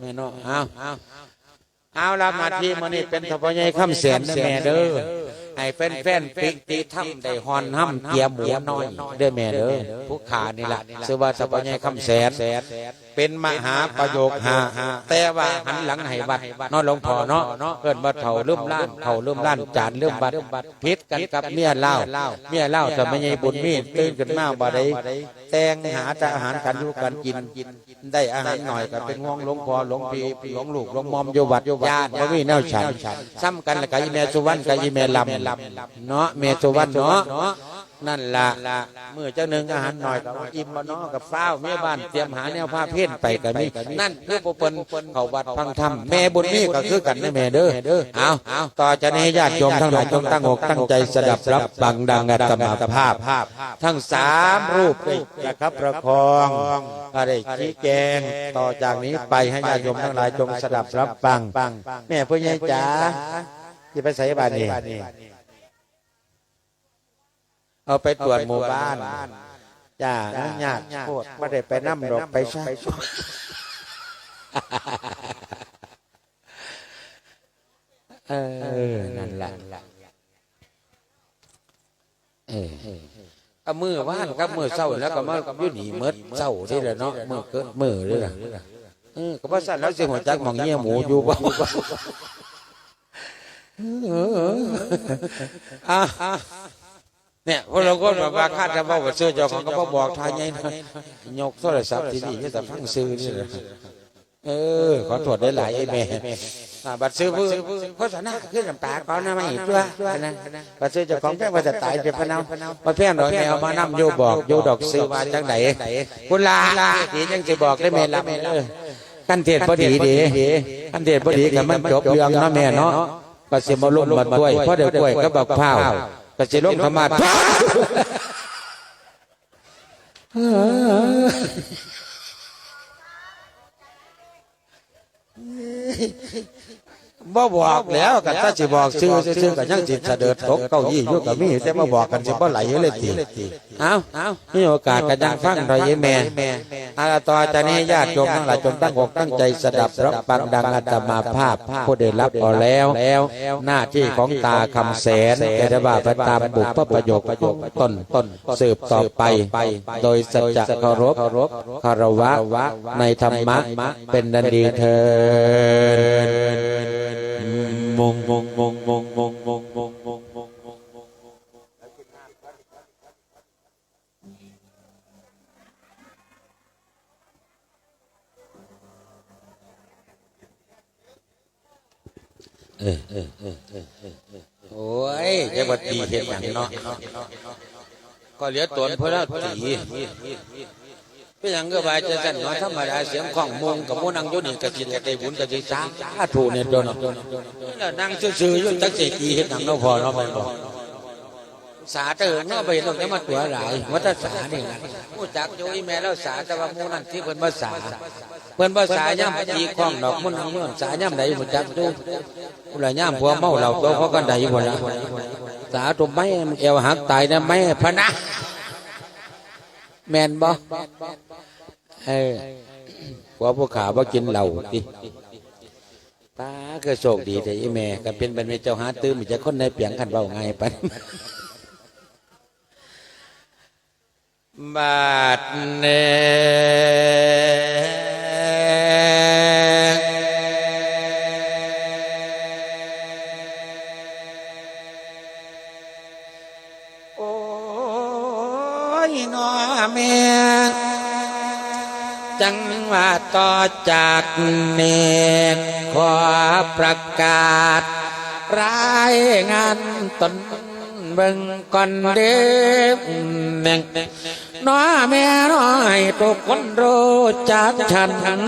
แม่เนาะเอาเอาเอาละมาที่มันนี่เป็นทพใหญ่คำแสนนะแม่เด้อ ให้แฟนๆปิติถ้ำได้ฮอนห้ำเกียหมูน้อยเด้อแม่เด้อผู้ขานี่ล่ะชื่อว่าทพใหญ่คำแสน เป็นมหาประโยคหาแต่ว่าหันหลังให้บัดนาะหลวงพ่อเนาะเพิ่อนว่าเฒ่าลืมล้านเฒ่าลืมล้านจานลืมบัตรผิดกันกับเมียเล่าเมียเล่าแต่ไม่ใช่บุญมีตื่นขึ้นมาบ่ได้แต่งหาแต่อาหารกันอยู่กันกินได้อาหารหน่อยก็เป็นห่วงหลวงพ่อหลวงพี่หลวงลูกหลวงมอมอยู่วัดญาติบ่มีแนวฉันซ้ำกันแล้วก็อีแม่สุวรรณกับอีแม่ลำเนาะแม่สุวรรณเนาะนั่นละเมื่อเจ้าหนึ่งอาหารหน่อยกับอิ่มมาเนาะกับฟ้าวแม่บ้านเตรียมหาแนวผ้าเพ่นไปกันนี่นั่นคือผู้เปิ้นเขาวัดพังธรรมแม่บุญนี่ก็คือกันนะแม่เด้อเอาต่อจากนี้ญาติโยมทั้งหลายจงตั้งอกตั้งใจสดับรับฟังดังอัตมาภาพ ทั้งสามรูปได้นะครับประคองอะไรชี้แจงต่อจากนี้ไปให้ญาติโยมทั้งหลายจงสดับรับฟังแม่พ่อใหญ่จ๋าจะไปใส่บาตรนี่ เอาไปตรวจหมู่บ้านจ้าน้องญาติโคตรไม่ได้ไปนั่มดอกไปใช่เออ นั่นแหละเออเอามือว่านกับมือเศร้าแล้วก็มาอยู่หนีเมดเศร้าที่ละเนาะมือเกิดมือเลยล่ะเออก็ว่าสั่นแล้วสิหัวจักหมองเงี้ยหมูอยู่บ่เอออะ เนี่ยพวกเราก็แบบาคาดจะว่าว่าซื้อเจ้าของก็บ่บอกทายไงนะยกโทรศัพท์ที่นี่ก็จะฟังซื้อนี่แหละเออ ขอตรวจได้หลายไอ้แม่บัตรซื้อผู้โฆษณาขึ้นน้ำตาเขานะไม่ตัวนะบัตรซื้อเจ้าของแพงว่าจะตายเป็นพะเนามาแพงดอกแมวมานำโยบอกโยดอกซื้อมาจังไหนคุณลาทียังจะบอกได้แม่ละเออขั้นเทศพอดีดีขั้นเทศพอดีกับมันจบเรื่องนะแม่เนาะก็เสียมาลุ่มมาด้วยเพราะเดี๋ยวกล้วยก็บักพร้าว ก็จะลงธรรมะ บ่บอกแล้วกันถ้าสิบอกชื่อชื่อกันยังจิตเสด็จตกเก้าอี้อยู่กับมีแต่มาบอกกันสิบ่ไหลเลยติเอาเอามีโอกาสกันยังฟังหน่อยแม่อาต่อจากนี้ญาติโยมทั้งหลายจงตั้งอกตั้งใจสดับรับฟังดังอาตมาภาพผู้ได้รับพอแล้วแล้ว หน้าที่ของตาคำแสนแกได้ว่าไปตามบุพประโยคต้นต้นสืบต่อไป โดยสัจจะเคารพคารวะในธรรมะเป็นนันดีเธอ เออเออเออเออเออโอ้ยจะมาตีเห็นอย่างเนาะก็เหลือตนเพื่อแล้วตี เป็นอย่างก็บายจะสั่นน้อยธรรมดาเสียงของมงกับมูนังยุนี่กะจิตกะได้บุญกะจิตสาถูเนี่ยโดนแล้วนั่งซื่อๆยุ่จักเสียตีเห็นอย่างเนาพอเนาะไปบอกสาเตอเนาะไปตรงนี้มาตัวหลายวัฏสานี่นะผู้จักโยอีแม่แล้วสาแต่ว่ามูนั่นที่เพิ่นภาษาเพิ่นภาษาย่ำตีข้องดอกมันนังย้อนสาย่ำใดผู้จักดูผู้ละย่ำพวกเมาเหล่าตัวเขากันใดบ่ละสาตัวไม่เอวหักตายนะไม่พนะ แมนบ่เออผัวผู้ขาบ่กินเหล้าติป้าก็โชคดีแต่อีแม่ก็เป็นเป็นเจ้าหาตื้อมีจะคนในเปียงขันเบาไงายไปบาดเน จังว่าต่อจากนี้ขอประกาศ รายงานตนเบิ่งก่อนเด็กหนึ่งน้อแม่น้อยทุกคนรู้จักฉัน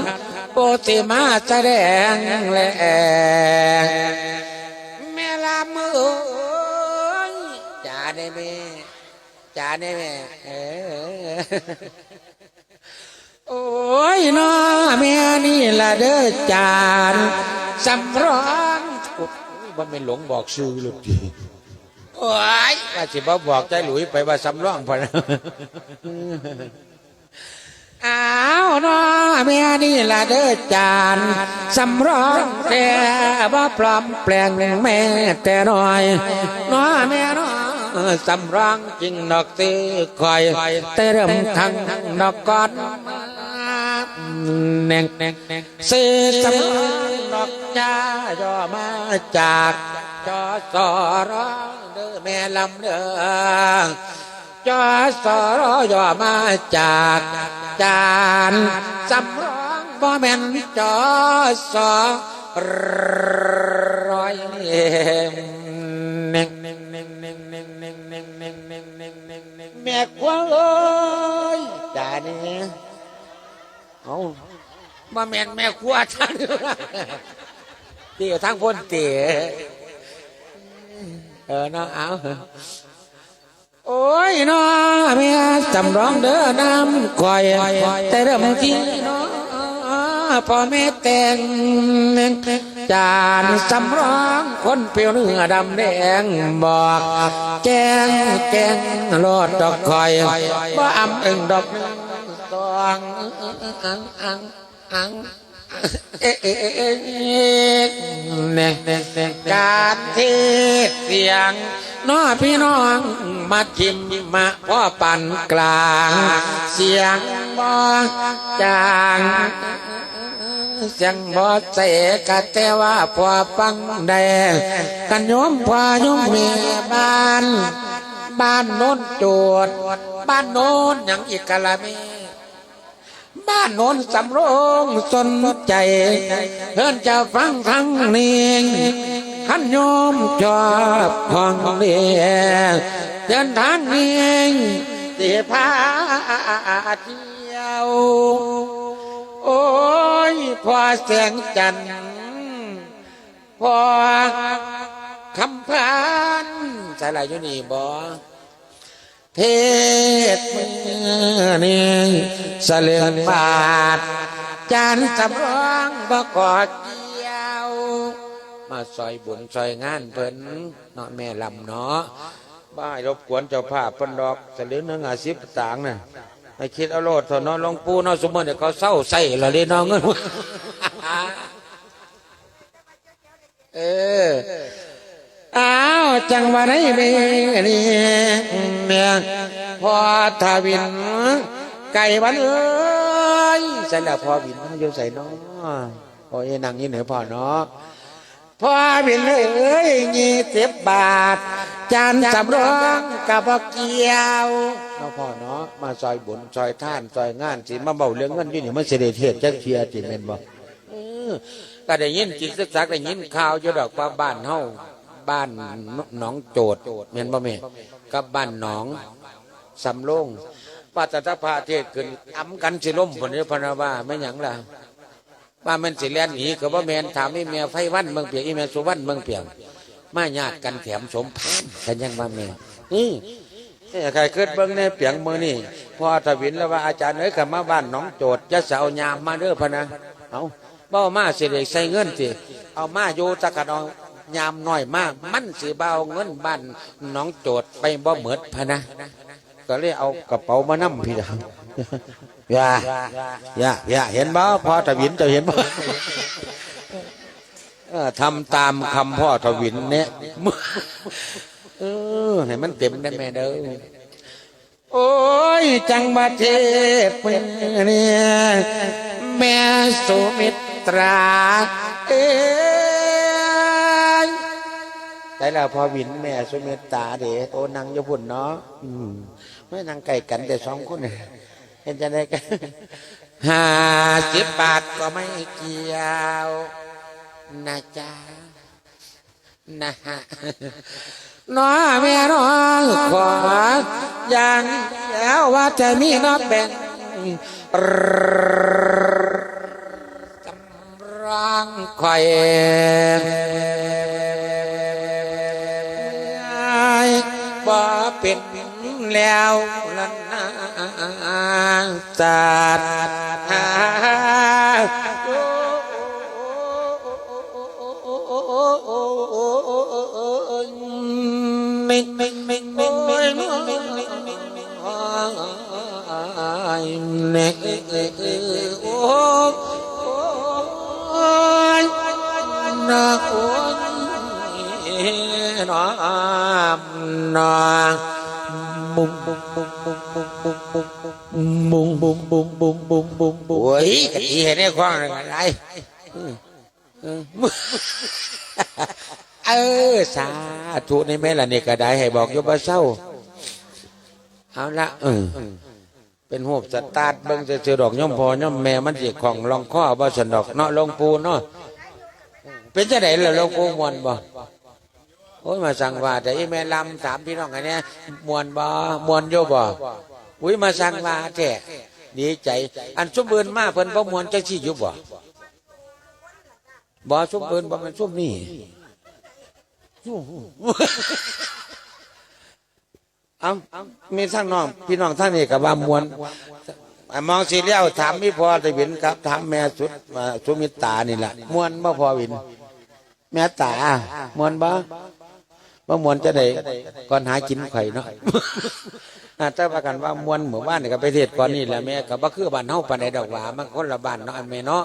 โปติมาแสดงแลแม่ละมือจ่าได้แม่จ่าได้แม่เออ โอ้ยน้อแม่นี่ละเด้อจานสำรองว่าไม่หลงบอกชื่อหรือดีโอ้ยว่าสิบ่บอกใจหลุยไปว่าสำรองพอนะอ้าวนาะแม่นี่ละเด้อจานสำรองแต่บ่ปลอมแปลงแม่แต่น้อยนาะแม่เนาะสำรองจริงดอกตีคอยแต่เริ่มทั้งดอกกอดแน แหน่งแน่งซื้อสำคัญดอกจ้าย่อมาจากจอสอร้องเด้อแม่ลำเดืองจอสอร้อย่อมาจากจานสำรองบ่แม่นจอสอร้อยเน่งแม่ควงเลยจานี้ เอาบ่แม่นแม่ครัวท่านเตี๋ยทั้งพ้นเตี๋ยเออเนาะเอาโอ้ยน้อแม่จำรองเด้อน้ำคอยแต่เริ่มที่น้อพ่อแม่แต่งจานสำรองคนเปรียวเนื้อดำแดงบอกแกงแกงรอดดอกคอยว่าอำเอิงดอกหนึ่งส องอังอังอังเอ๊ะเอ๊ะเอ๊ะเอ๊ะเนี่ยการเทศเสียงน้อพี่น้องมาจิมมาพ่อปั่นกลาง เสียงบอจางเสียงบอเสกแต่ว่าพอฟังแดงกันโยมพอยมเมีบ้าน บ้านโน้นโจดบ้านโน้นอย่างอีกกะละเม บ้านโน้นสำโรงสนใจเพื่อนจะฟังทั้งนี้ขันโยมชอบของเดียเดินทางนี้ตีพาเที่ยว โอ้ยพอแสงจันทร์พอคำพานใส่อะไรอยู่นี่บ่ เทศมือนี่สลือนบาทจานสำรองบ่กอดเกี่ยว มาซอยบุญซอยงานเพิ่นเนาะแม่ลำเนาะบ้ายรบกวนเจ้าภาพเพิ่นดอกสะเลือนหนึ่งาสิบต่างน่ะให้คิดเอาโลดเถอะเนาะหลวงปู่เนาะสมมติเขาเศร้าใส่ละเลยเนาะเงินเออ อ้าวจังหวะไหนเด้นี่เนี่ยพอทาวิน ไก่วันเอ้ยใส่แล้วพอวินอยู่ใส่นาะพอเอนังยี่เหนือพ่อเนาะพอวินเอ้ยยี่สิบบาท จานสำรองกับบ่เกี่ยวเนาะพ่อเนาะมาซอยบุญซอยท่านซอยงานสิมาเบาเรื่องเงินยู่นี่มันเสด็จเทศจักเทียจิแม่นบ่ก็ได้ยินจิตศึกษาได้ยินข่าวอยู่ดอกว่าบ้านเฮา บ้านหนองโจดเมียนบ่แม่กับบ้านหนองสำโรงปัตตภาเทศขึ้นอำกันสิล่มผลนี้พนาว่าไม่หยังล่ะว่ามันสิแลนหนีก็บ่แม่นถามอีเมียไฟวันเมืองเปียงอีเมียสุวรรณเมืองเปียงมาญาติกันแถมสมพานกันยังว่าแม่นี่นี่ใครเกิดเบิ่งในเปียงมือนี่พอทวินแล้วว่าอาจารย์เอ้ยขับมาบ้านหนองโจดจะเสเอายามมาเด้อพนะเอาเบ้ามาสิได้ใส่เงินสิเอามาอยู่ตะกันเอา ยามน้อยมาก มันสิเบาเงินบ้านน้องโจดไปบ่เหมือดพะนะ ก็เลยเอากระเป๋ามานั่มพี่ดาวอย่าอย่าอย่าเห็นบ่พ่อทวินจะเห็นบ่ทำตามคำพ่อทวินเนี่ยเออให้มันเต็มได้แม่เด้อโอ้ย จังมาเทศเนี่ยแม่สุมิตรา เอ ได้แล้วพอวินแม่สุเมตตาเดโอ้นางอยพุ่นเนาะอืมไม่นางไก่กันแต่สองคนเนี่ยเห็นจะได้กันห้าสิบบาทก็ไม่เกี่ยวนะจ๊ะนะฮะน้อแม่น้องขออย่างแล้วว่าจะมีน้อแบ่งจำร่างคอย แล้วละนาจัดมิงมิงมิงมิงมิงมิงมิงมิงมิงมิงเน็กโอ้ยนักโอ้ยน้ำนาง มุงมุงมุงมุงมุงมุงมุงมุงมุงมุงมุงมุงบุงบุงโอ้ยกะทิเห็นไอ้ควางอะไรเออสาธุนี่แม่ละนี่ก็ไดให้บอกยบเศร้าเอาละเออเป็นหูบสตาร์ทเบิ่งจะเจอดอกย่อมพอย่อมแม่มันสิของลองข้อบ่สนดอกเนาะลงปูเนาะเป็นจะไหนล่ะลงปูมวนบ่ โอ้ยมาสั่งว่าแต่อีแม่ลำถามพี่น้องไงเนี่ยมวนบ่มวนโยบ่อุ้ยมาสั่งว่าแท้ดีใจ อันชุบเบินมาเพิ่นบ่มวนจังสิอยู่บ่บ่ชุบเบินบ่มันชุบนี่เอามีทั้งน้องพี่น้องทั้งนี้กับว่ามวนอะมองสีเลี้ยวถามพี่พอตะวินครับถามแม่สุดอ่าสุมิตานี่แหละมวนบ่พอวิน แม่ตามวนบ่ บ่มวนจะได้ก่อนหากินไข่เนาะอ่าแต่ว่ากันว่ามวนหมู่บ้านนี่ก็ไปเทศก่อนนี่แหละแม่ก็บ่คือบ้านเฮาปานใดดอกหวามันคนละบ้านเนาะอันแม่เนาะ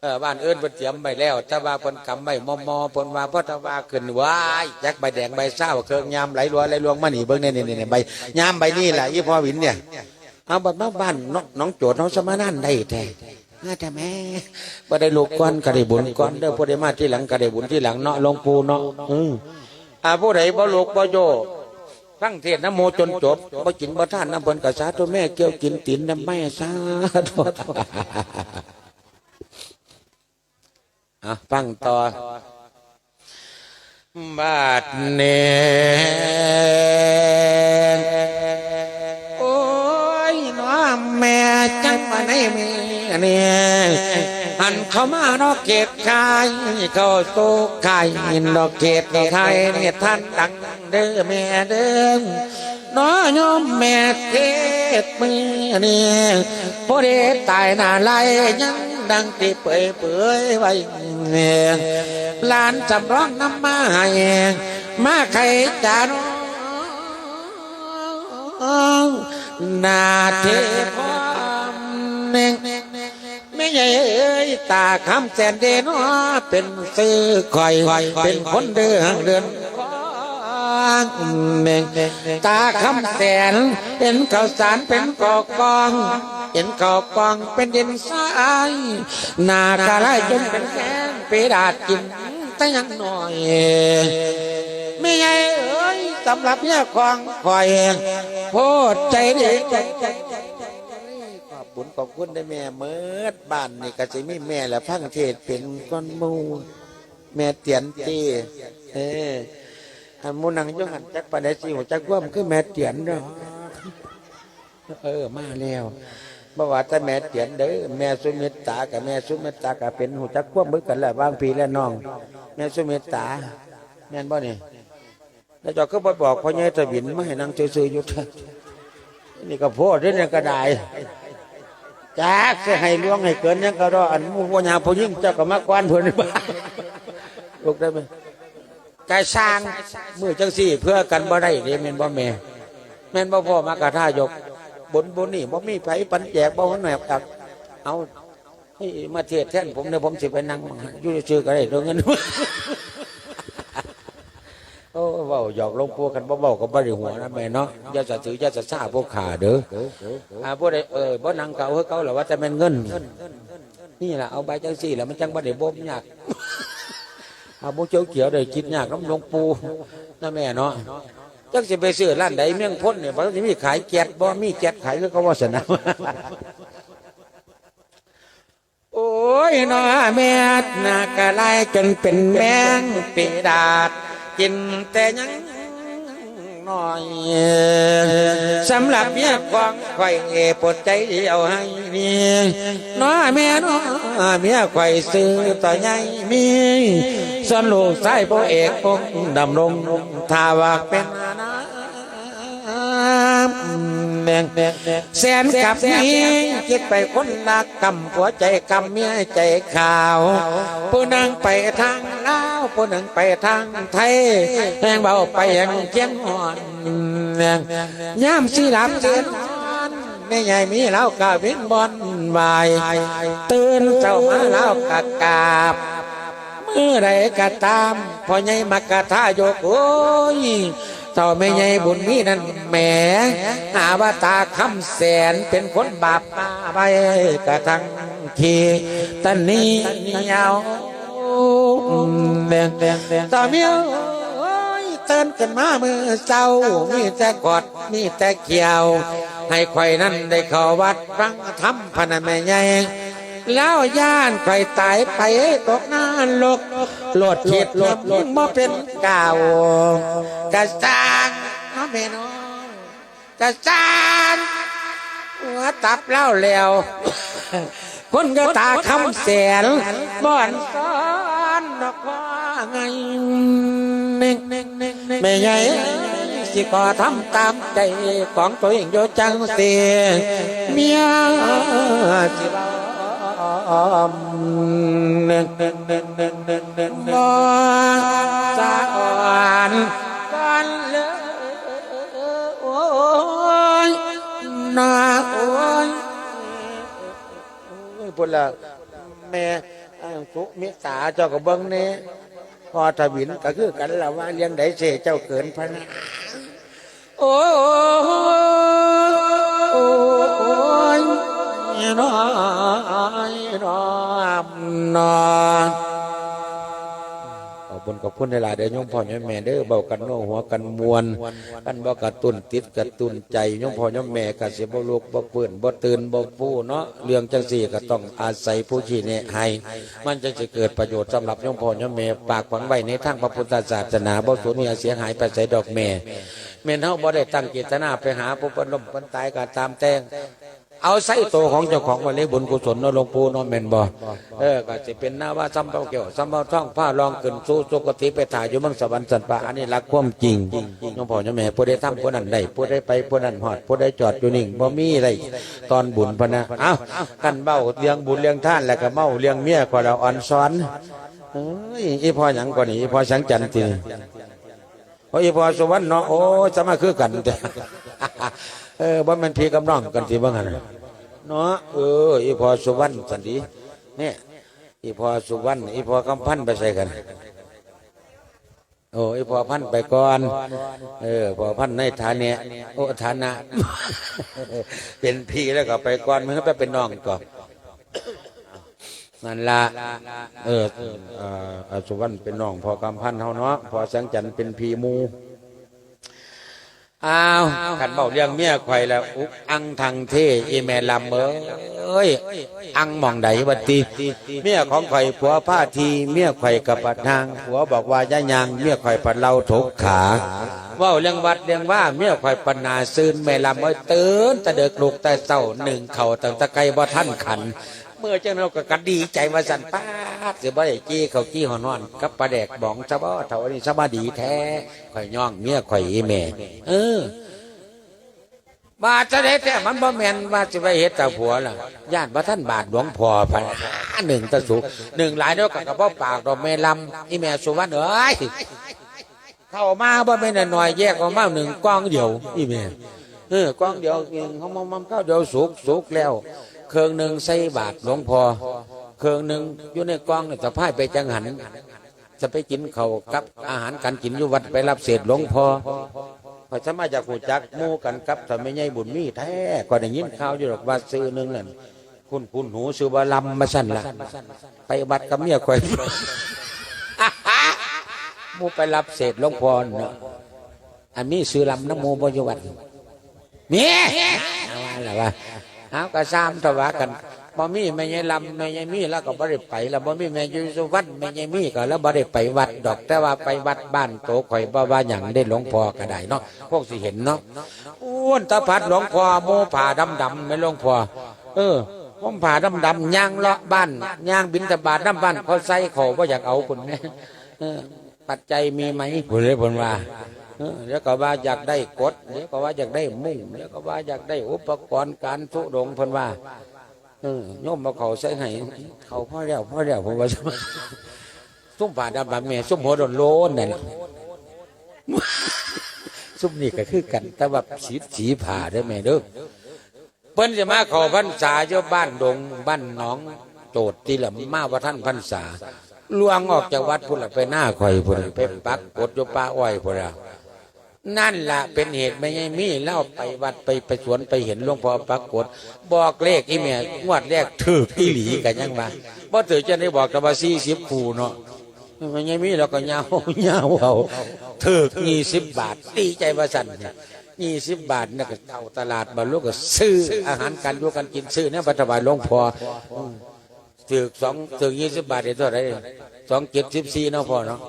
เออบ้านเอิ้นเพิ่นเตรียมไว้แล้วแต่ว่าเพิ่นกำไว้มอมอเพิ่นว่าเพราะถ้าว่าขึ้นว้ายจักใบแดงใบเศร้าเครื่องยามไหลรัวไหลรวงมานี่เบิ่งนี่นี่ๆใบยามใบนี่แหละอีพ่อวินเนี่ยเอาบัดมาบ้านน้องโจทย์น้องสมานั่นได้แท้น่าแต่แม่บ่ได้ลูกก่อนก็ได้บุญก่อนเด้อผู้ใดมาที่หลังก็ได้บุญที่หลังเนาะหลวงปู่เนาะอือ อาผู้ใดบ่ลูกบ่โยฟังเทศน์นโมจนจบบ่กินบ่ท่านน้ำเพิ่นกะสาตัวแม่เกี่ยวกินตินน้ำแม่สาธุอะฟังต่อ บาดเนโอ้ยน้อแม่จังมาในแม่เนี่ย หันเข้ามานอกเขตชายเข้าสู่ไข่นอกเขตไทยนี่ท่านดังเด้อแม่เด้อน้อยมแม่เทศมือเนี่ยพอเดตายหน้าไลยังดังที่เปื่อยเปื่อยไว้เนี่ยลานจำร้องน้ำมาให้มาไข่จานนาเทพเน่งไม่ ใหญ่เอ้ยตาคำแสนเดนอเป็นซื้อคอยเป็นคนเดือเดือนเมงตาคำแสนเห็นข้าวสารเป็นกอกกองเห็นกอกกองเป็นดินทรายนากะไรจนเป็นแกงไปดาดกินแต่ยังหน่อยไม่ใหญ่เอ้ยสำหรับเนี่ยของคอยโพดใจดีใจใจใจใจ ขอ บุญขอบคุณได้แม่เมิดบ้านนี่ก็จะมีแม่และพังเทศเป็นก้อนมูแม่เตียนตีเอออันมูนังอยุหันจักปานใดสิหัวจักว่ามคือแม่เตียนเนาะเออมาแล้วบ่ว่าแต่แม่เตียนเด้อแม่สุเมิตากับแม่สุเมิตาก็เป็นหัวจักควบมือกันแหละบางปีและน้อง แม่สุเมิตาแม่นบ่เนี่ยแล้วจอก็บ่บอกพ่อใหญ่ตะบินมาให้นางซื่อๆอยู่เถอะนี่ก็โพดเรื่องกระได จักจะให้ล่วงให้เกินยังก็รออันมูปัญญาผู้ยิ่งเจ้าก็มากวนเพิ่นนี่บ้าลูกได้ไหมกายสร้างมือจังสี่ เพื่อกันบ่ได้เด้แม่นบ่แม่แม่นบ่พ่อมากระท่ายกบนบนนี่บ่มีไผปันแจกบ่คนแหนบตักเอาให้มาเทศแท่นผมเดี๋ยผมสิไปนั่งอยู่ชื่อก็ได้เรื่องเงิน ว้าหยอกลงปู่กันบ่เว้าก็บ่ได้หัวนะแม่เนาะอย่าสะถืออย่าสะซ่าพวกขาเด้ออ่าบ่ได้เออบ่นังเก่าเฮาเก่าหรอว่าแต่แม่นเงิน นี่ล่ะเอาใบจังซี่แล้วมันจังบ่ได้บ่มยากเอาบ่เขียวเขียวได้คิดยากน้ำหลวงปู่นะแม่เนาะจักสิไปซื้อร้านใดเมืองพ้นเนี่ยบ่สิมีขายแก๊สบ่มีแก๊สขายคือเขาว่าสนะโอ้ยน้อแม่นากะลจนเป็นแมงปีดาด กินแต่ยังน้อยสำหรับเมียของข่อยเอปวดใจเดียวให้นี่น้อแม่น้อเมียข่อยซื้อต่อใหญ่มีส่วนลูกชายพ่อเอกคงดำรงทาวากเป็นนา แมงแสนกับนี้คิดไปคนละกำหัวใจกำเมียใจขาวผู้นั่งไปทางลาวผู้นั่งไปทางไทยแหงเบาไปแหงเจียงอ่อนย่ามสีหลับเจียนแม่ใหญ่มีเล้ากะวินบอนวายตื่นเจ้ามาเล้ากะกาบเมืเออใดก็ตามพอใหญ่มักกะทายกโอ้ย เท่าไม่ใหญ่บุญมีนั่นแหมหาว่าตาคำแสนเป็นคนบาปมาไปกระทั่งทีตันนี้ยาวเดงเดงเดงต่อเมียวโอ้ยเตือนขึ้นมามือเจ้ามีแต่กอดมีแต่เกี่ยว ให้ไข่นั้นได้เข้าวัดฟังธรรมพนันแม่ใหญ่ แล้วย่านใครตายไปตกนานลกโหลดเขีดโหลดลงมาเป็นเก่ากระจางน้องแม่น้องกระจางหัวตับเล่าแล้วคนก็ตาคำแสนบ่อนซ้อนดอกว่าไงเน่งเน่งเน่งไม่ใหญ่สิก็ทำตามใจของตัวเองโยจังเสียเมียสิบ่อมเน่งเน่งเน่งเน่งเน่งเน่งบ่จะอ่อนกันเลยโอ้ยนา พุ่นละแม่อ้างสุมิสาเจ้าก็เบิ้งนี่พอทวินก็คือกันละว่าเลี้ยงไดเสเจ้าเกินพะนะโอ้ น้อยน้อยน้อยขอบคุณขอบคุณในหลายเด้อโยมพ่อยมแม่เด้อเบากันโน้หัวกันมวนกันบ่กระตุนติดกระตุนใจยมพ่อยมแม่ก็สิบ่ลุกบ่เปื้อนบ่ตื่นบ่ฟูเนาะเรื่องจังสี่ก็ต้องอาศัยผู้ชี้แนะให้มันจะจะเกิดประโยชน์สำหรับยมพ่อยมแม่ปากฝังไว้ในทางพระพุทธศาสนาบ่สูญเสียหายไปใส่ดอกแม่แม่นเฮาบ่ได้ตั้งเจตนาไปหาผู้ปนมปนตายก็ตามแต่ง เอาไส้โตวของเจ้าของมาเลี้ยงบุญกุศลเนาะหลวงปู่เนาะแม่นบ่เออก็สิเป็นหน้าว่าซ้ำเป้าเกี่ยวซ้ำเป้าท่องผ้ารองขึ้นสู่สุคติไปถ่ายอยู่เมืองสวรรค์สันป่าอันนี้รักความจริงน้องพ่อน้องแม่ผู้ใดทำผู้นั้นได้ผู้ใดไปผู้นั้นฮอดผู้ใดจอดอยู่นิ่งบ่มีอะไรตอนบุญพะนะเอ้ากันเบ้าเลี้ยงบุญเลี้ยงท่านแล้วก็เมาเลี้ยงเมียก็เราอ่อนซ้อนเอ้ยอีพ่อหยังก่อนนี่อีพ่อสังจันทร์ติโอ้ยอีพ่อสุวรรณเนาะโอ้ยจะมาคือกันแต่เออบ่แม่นพี่กำน้องกันสิบ่งั้น เนาะเอออีพอสุวรรณสันดีเนี่ยอีพอสุวรรณอีพอกำพันไปใส่กันโอ้อีพอพันไปก่อน เออพอพันในฐานะโอ้ฐานะ เป็นพี่แล้วก็ไปก่อนมันก็ไปเป็นน้องก่อนนั่นละเอออสุวรรณเป็นน้องพอกำพันเฮาเนาะพอแสงจันทร์เป็นพี่มู อ้าวขันเบาเรื่องเมียไข่แล้วอุกอังทางเทอีแม่ลำเอ้ยอังมองใดบัดตีเมียของไข่ผัวผ้าทีเมียไข่กับปัดทางผัวบอกว่าย่ายางเมียไข่ปัดเราถกขาว่าเรื่องวัดเรื่องว่าเมียไข่ปัดนาซื่นแม่ลำเอ้ยตื่นแต่เด็กลูกแต่เศร้าหนึ่งเข่าตั้งตะไคร้บ่ท่านขัน มื่อเจ้าเราก็กันดีใจว่าสันป้าดเสือบ่ได้จี้เขาจี้หอนอนกับปลาแดกบองซะบ่เท่านี้ซะบ่ดีแท้ข่อยย่องเมียข่อยแม่เออบาดจะได้แต่มันบ่แม่นว่าสิไปเฮ็ดแต่ผัวล่ะญาติบ่ท่านบาทหลวงพ่อพันหนึ่งตะสุหนึ่งหลายเดียวกับกระเพาะปากดอกแม่ลำอีแม่สุวรรณเอ้ยเข้ามาบ่แม่นหน่อยแยกออกมาหนึ่งกล้องเดียวอีแม่เออกล้องเดียวเองเขามามัมเข้าเดียวสุกสุกแล้ว เครื่องหนึ่งใส่บาทหลวงพ่อเครื่องหนึ่งอยู่ในกล้องนี่จะพายไปจังหันจะไปกินเขากับอาหารการกินอยู่วัดไปรับเศษหลวงพ่อพอสมาจากหูจักมู่กันกับทำไม่ใหญ่บุญมีแท้ก็ได้ยินข่าวอยู่หรอกว่าซื้อหนึ่งนั่นคุณคุณหูซื้อว่าลำมาสั่นละไปบัดกับเมียคอยมูไปรับเศษหลวงพ่อเนาะอันนี้ซื้อลำน้ำมูบอยู่วัดเมียเอาว่าละว่า เอากระซ้ำทว่ากันบ่มีไม่ใช่ลำไม่ใช่มีแล้วก็บ่ได้ไปแล้วบ่มีแม่ยู่สุวรรณไม่ใช่มีก็แล้วบ่ได้ไปวัดดอก แต่ว่าไปวัดบ้านโตข่อยบ่ว่าหยังได้หลวงพ่อก็ได้เนาะพวกสิเห็นเนาะอ้วนตาพัดหลวงพ่อโมผ่าดำๆไม่หลวงพ่อเออผมผ่าดำๆย่างเลาะบ้านย่างบินตบาทน้ำบ้านเขาใส่เขาบ่าอยากเอาคนนี้เออปัจจัยมีไหมผมเลยผมว่า เดี๋ยวก็ว่าอยากได้กดเดี๋ยวก็ว่าอยากได้มุ่งเดี๋ยวก็ว่าอยากได้อุปกรณ์การทุดงพิ่นว่าโยมมาเขาใส่ให้เขาพ่อแล้วพ่อแล้วผมว่าซุ่มผ่าดำแบบแม่ซุ่มหัวโดนโลนนั่นซุ่มนี่ก็คือกันแต่ว่าสีสีผ่าได้อแม่เด้อเพิ่นจะมาขอพรรษาอยู่บ้านดงบ้านหนอง โจดที่ละมาว่าท่านพรรษาลวงออกจากวัดพุ่นละไปหน้าข่อยพุ่นไปปักกดอยู่ป่าอ้อยพุ่นละ นั่นละเป็นเหตุไม่ใช่มีเล่าไปวัดไปไปสวนไปเห็นหลวงพ่อปักกดบอกเลขอีเมียงวดแรกถือพี่หลีกันยังว่าบ่ถือจะได้บอกต่ว่าสี่สิบคูเนาะไม่ใช่มีเราก็เหงาเหงาเอาถือยี่สิบบาทดีใจว่าสั่นเนี่ยยี่สิบบาทนี่ก็เข้าตลาดมาลูกก็ซื้ออาหารการอยู่กันกินซื้อเนี่ยปัจจุบันหลวงพ่อถือสองถือยี่สิบบาทได้เท่าไรสองเจ็ดสิบสี่เนาะพ่อเนาะ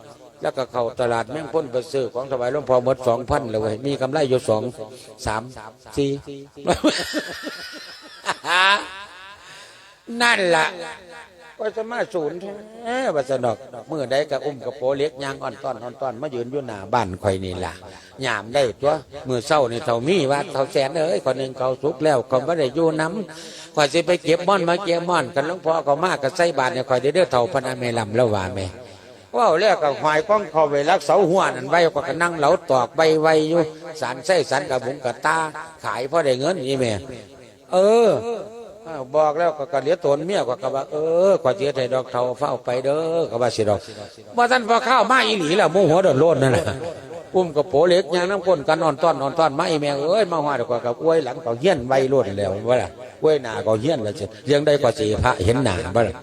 แล้วก็เข้าตลาดแม่งพ้นไปซื้อของถวายหลวงพ่อหมดสองพันเลยเว้ยมีกำไรอยู่สองสามสี่นั่นล่ะ ก็จะมาศูนย์แท้วัสนอกเมื่อใดกับอุ้มกับโปเล็กยางอ่อนต้อนอ่อนต้อนมายืนอยู่หน้าบ้านข่อยนี่ล่ะยามได้ตัวมือเศร้าในเท่ามีว่าเท่าแสนเอ้ยคนหนึ่งเขาสุกแล้วเขาไม่ได้อยู่น้ำข่อยสิไปเก็บม่อนมาเก็บม่อนกันหลวงพ่อเขามากกับไส้บาทเนี่ยข่อยได้เด้อเท่าพนาเมลำแล้วว่าแม่ ว้าวแล้วกับหอยก้องคอไว้รักเสาหัวนั่นไว้ก็กนั่งเหลาตอกใบไว้อยู่สารไส้สันกับบุงกับตาขายพราะได้เงินนี่แม่เออบอกแล้วก็กะเหลียตนเมียก็กะว่าเออกว่าเจียไทยดอกเทาเฝ้าไปเด้อก็ว่าสิดอกว่าท่านพอข้าวมาอีหลีแล้วโมโหโดนโลดนั่นแหละอุ้มกับโปเล็กยางน้ำก้นกันนอนต้อนนอนต้อนมาอีแม่เอ้ยมาหัวดียกว่ากับอวยหลังก็เฮี้ยนไว้โลดแล้วว่าล่ะอวยหน้าก็เฮี้ยนแล้วเลี้ยงได้กว่าสีพระเห็นหน้าบ่ล่ะ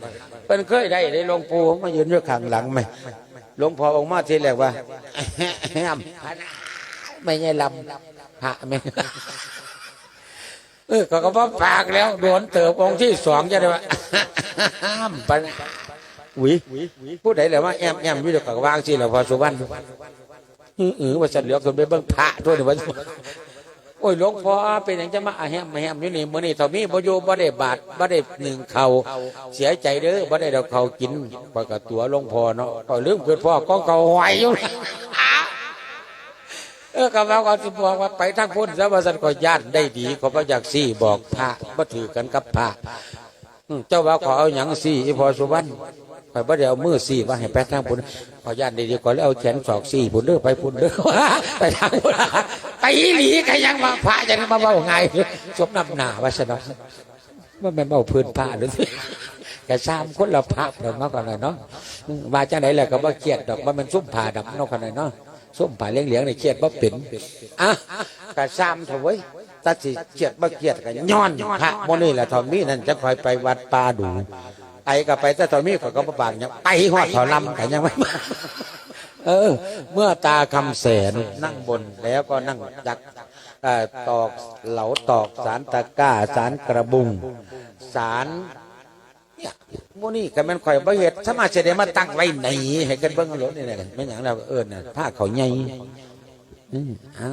เป็นเคยได้ได้หลวงปู่มายืนอยู่ข้างหลังไหมหลวงพ่อองค์มาทีแรกว่าแฮมไม่ใช่ลำพระไม่เออก็ก็บ่าปากแล้วโดนเติบองที่สองจะได้ว่าห้ามไปหวิผู้ใดเลยว่าแอมแอมอยู่เดียวก็วางสิแล้วพอสุวรรณอืออือว่าจะเหลือคนไปเบิ่งพระตัวยหนี่ว่า โอ้ยหลวงพ่อเป็นอย่างจะมาอะแฮมมาแฮมอยู่นี่มื้อนี้เท่ามีบ่อยู่บ่ได้บาทบ่ได้หนึ่งเขาเสียใจเด้อบ่ได้ดอกเขากินปกตัวหลวงพ่อเนาะก็ลืมเกิดพ่อก็เขาหวยอยู่เออกับเราก็จะบอกว่าไปทางพุ่นซะว่าสันก็ญาติได้ดีเขาพระอยากซี่บอกพระบ่ถือกันกับพระเจ้าว่าขอเอาหยังซี่พอสุวรรณ ข่อยบ่ได้เอามือซี่ว่าให้ไปทางพุ่นขอญาติได้ดีก่อนแล้วเอาแขนศอกซี่พุ่นเด้อไปพุ่นเด้อไปทางพุ่นไปหลีก็ยังมาพระจะมาเว้าไงสมนำหนาว่าซะเนาะว่าแม่นเว้าพื้นพระหรือสิกซ้ำคนละพระเด้อมาก่อนหน่อยเนาะมาจังได๋แหละก็บ่เครียดดอกว่ามันซุ่มผ่าดำเนาะก่อนหน่อยเนาะส้มผ่าเลี้ยงเลี้ยงในเครียดบ่เป็นอะกะซ้ำเถอะเว้ยตัดสิเครียดบ่เครียดกันย้อนพระโมนี่แหละทอมมี่นั่นจะคอยไปวัดป่าดู ไอก็ไปแต่ทอมมี่ก็ก็บ่ปากยังไปฮอดถอลำกันยังไม่มาเออ เมื่อตาคำแสนนั่งบนแล้วก็นั่งจักตอกเหลาตอกสารตะกร้าสารกระบุงสารเนี่ยโมนี่กันมันข่อยบ่เฮ็ดสมาจะได้มาตั้งไว้ไหนให้กันเบิ่งเอาโลดนี่แหละไม่หยังแล้วเอิ้นน่ะผ้าเขาใหญ่อืมเอา